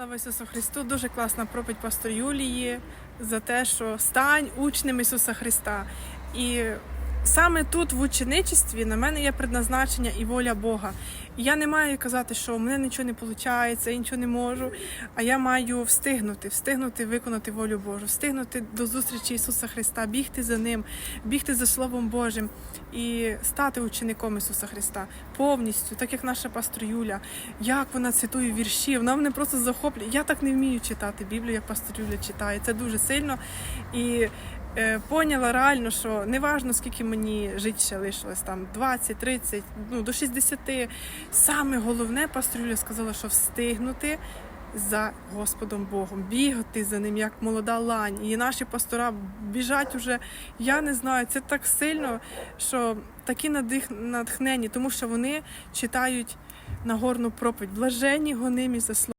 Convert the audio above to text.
Слава Ісусу Христу! Дуже класна проповідь пастор Юлії за те, що стань учнем Ісуса Христа. І саме тут, в ученичестві, на мене є предназначення і воля Бога. І я не маю казати, що у мене нічого не виходить, я нічого не можу. А я маю встигнути, встигнути виконати волю Божу, встигнути до зустрічі Ісуса Христа, бігти за Ним, бігти за Словом Божим і стати учеником Ісуса Христа повністю, так як наша пастор Юля, як вона цитує вірші, вона мене просто захоплює. Я так не вмію читати Біблію, як пастор Юля читає. Це дуже сильно. І е, поняла реально, що неважно, скільки мені жити ще лишилось, там 20, 30, ну до 60. Саме головне, пастор Юля сказала, що встигнути. За Господом Богом, бігати за ним, як молода лань. І наші пастора біжать уже, я не знаю, це так сильно, що такі надих, натхнені, тому що вони читають Нагорну проповідь. Блажені гонимі за слово.